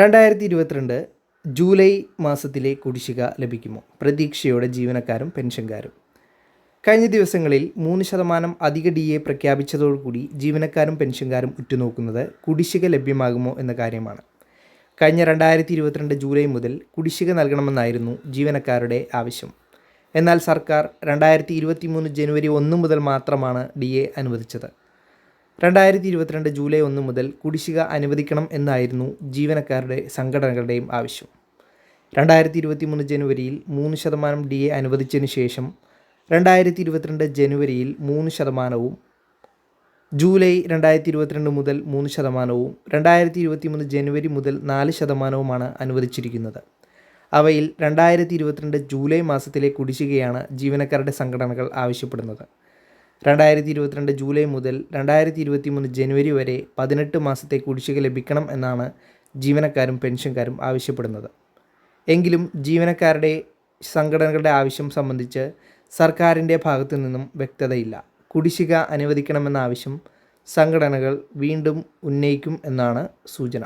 രണ്ടായിരത്തി ഇരുപത്തിരണ്ട് ജൂലൈ മാസത്തിലെ കുടിശ്ശിക ലഭിക്കുമോ? പ്രതീക്ഷയോടെ ജീവനക്കാരും പെൻഷൻകാരും. കഴിഞ്ഞ ദിവസങ്ങളിൽ മൂന്ന് ശതമാനം അധിക ഡി എ പ്രഖ്യാപിച്ചതോടുകൂടി ജീവനക്കാരും പെൻഷൻകാരും ഉറ്റുനോക്കുന്നത് കുടിശ്ശിക ലഭ്യമാകുമോ എന്ന കാര്യമാണ്. കഴിഞ്ഞ രണ്ടായിരത്തി ഇരുപത്തിരണ്ട് ജൂലൈ മുതൽ കുടിശ്ശിക നൽകണമെന്നായിരുന്നു ജീവനക്കാരുടെ ആവശ്യം. എന്നാൽ സർക്കാർ രണ്ടായിരത്തി ഇരുപത്തി മൂന്ന് ജനുവരി ഒന്ന് മുതൽ മാത്രമാണ് ഡി എ അനുവദിച്ചത്. രണ്ടായിരത്തി ഇരുപത്തിരണ്ട് ജൂലൈ ഒന്ന് മുതൽ കുടിശ്ശിക അനുവദിക്കണം എന്നായിരുന്നു ജീവനക്കാരുടെ സംഘടനകളുടെയും ആവശ്യം. രണ്ടായിരത്തി ഇരുപത്തി മൂന്ന് ജനുവരിയിൽ മൂന്ന് ശതമാനം ഡി എ അനുവദിച്ചതിന് ശേഷം രണ്ടായിരത്തി ഇരുപത്തിരണ്ട് ജനുവരിയിൽ മൂന്ന് ശതമാനവും ജൂലൈ രണ്ടായിരത്തി ഇരുപത്തിരണ്ട് മുതൽ മൂന്ന് ശതമാനവും രണ്ടായിരത്തി ഇരുപത്തി മൂന്ന് ജനുവരി മുതൽ നാല് ശതമാനവുമാണ് അനുവദിച്ചിരിക്കുന്നത്. അവയിൽ രണ്ടായിരത്തി ഇരുപത്തിരണ്ട് ജൂലൈ മാസത്തിലെ കുടിശ്ശികയാണ് ജീവനക്കാരുടെ സംഘടനകൾ ആവശ്യപ്പെടുന്നത്. രണ്ടായിരത്തി ഇരുപത്തിരണ്ട് ജൂലൈ മുതൽ രണ്ടായിരത്തി ഇരുപത്തി മൂന്ന് ജനുവരി വരെ പതിനെട്ട് മാസത്തെ കുടിശ്ശിക ലഭിക്കണം എന്നാണ് ജീവനക്കാരും പെൻഷൻകാരും ആവശ്യപ്പെടുന്നത്. എങ്കിലും ജീവനക്കാരുടെ സംഘടനകളുടെ ആവശ്യം സംബന്ധിച്ച് സർക്കാരിന്റെ ഭാഗത്തു നിന്നും വ്യക്തതയില്ല. കുടിശ്ശിക അനുവദിക്കണമെന്ന ആവശ്യം സംഘടനകൾ വീണ്ടും ഉന്നയിക്കും എന്നാണ് സൂചന.